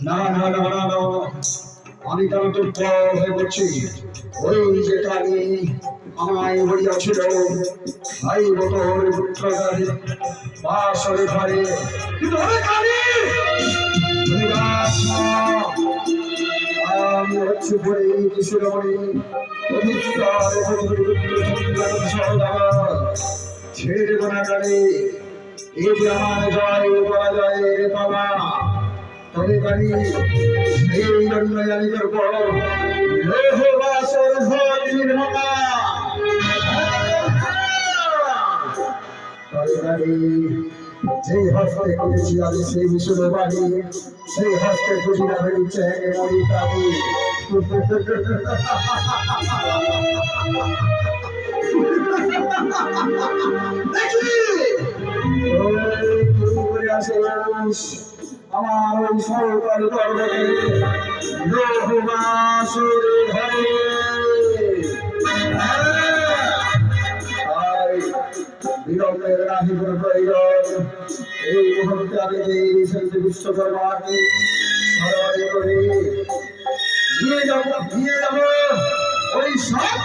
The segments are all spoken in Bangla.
না না কিশোরমণি ছেড়ে দেবো না কালী এই যে আমার জয় করা যায় রে বাবা তবে কালী এই জন্য জানি করব লোহ বাসর ভয় নির্মমা তবে কালী যে হস্তে করেছি আমি, সেই বিশুদ্ধ বাড়ি সেই হস্তে খুশি না বেরিয়েছে হেগে মরি আমার ওই সরকার দরবারে লোহবাসুর ঘরে এই মুহূর্তে আমি বিশ্বকর্মাকে স্মরণ করে দিয়ে যাব দিয়ে যাব, ওই সব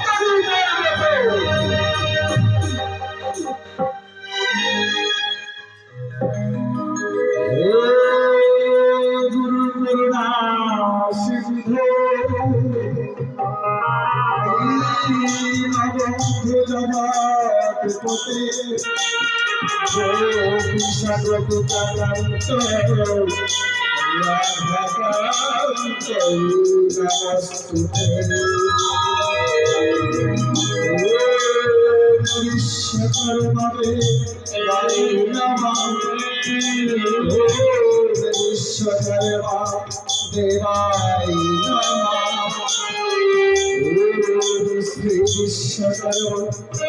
দেবাই নমঃ শ্রী বিশ্বকর্মা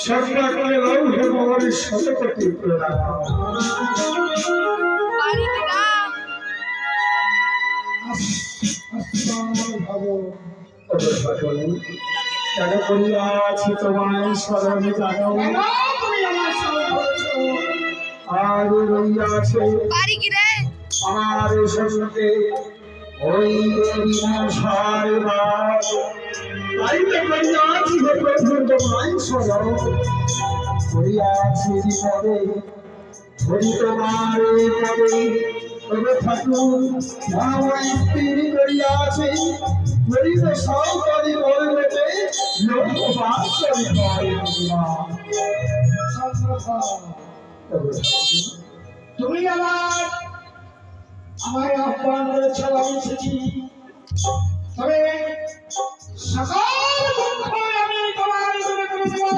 সর্বাগ্রে লৌহে মহরের শতকোটি প্রণাম কেন করিয়াছি তোমায় স্মরণে জানো আর রইয়াছে আমার সঙ্গে ওই বিনাশার রাত তাইতে করিয়াছি হে প্রভু তোমায় স্মরণ করিয়াছি বিপদে ধরি তোমার পদে তবে ঠাকুর আমার স্ত্রী করিয়াছে গরিব সরকারি বলবে লোক বাসরি তুমি আমার আমায় আহ্বান করেছ আমি এসেছি। তবে আমি তোমার মনে তোমার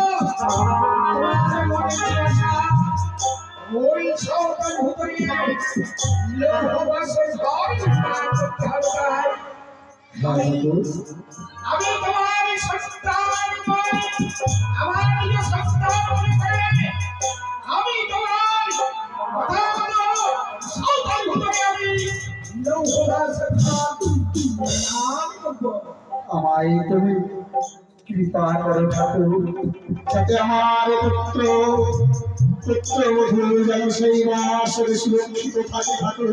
আমায় তুমি কৃপা করো ঠাকুর যাতে আমার পুত্র পুত্র বধূ যেন সেই মাসের সুরক্ষিত থাকে ঠাকুর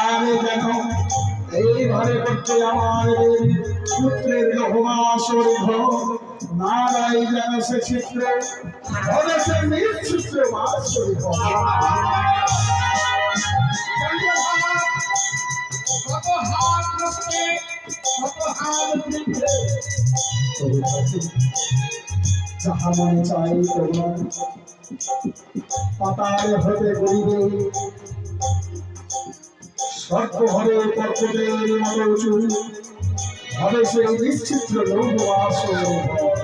আর যেন এই ঘরে করতে আমার পুত্রের লহমাসর ঘর। নারাই যেন সে চিত্র ঘরে সে নিশ্চিত্র মাসর ঘর। যাহা মনে চাই তোমার পাতায় হতে গরিবে সর্ব ঘরে পর্বতের হবে সেই নিশ্চিত্র লৌহ আসন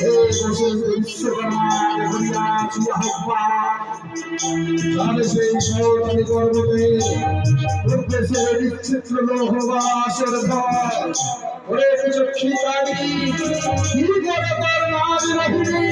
করে। তাহলে সেই সৌরী পর্বতে উদ্দেশ্যে বিচ্ছিন্ন লোহবাসের ভয় ওরে চক্ষিকারি কি করে নাম রহিনী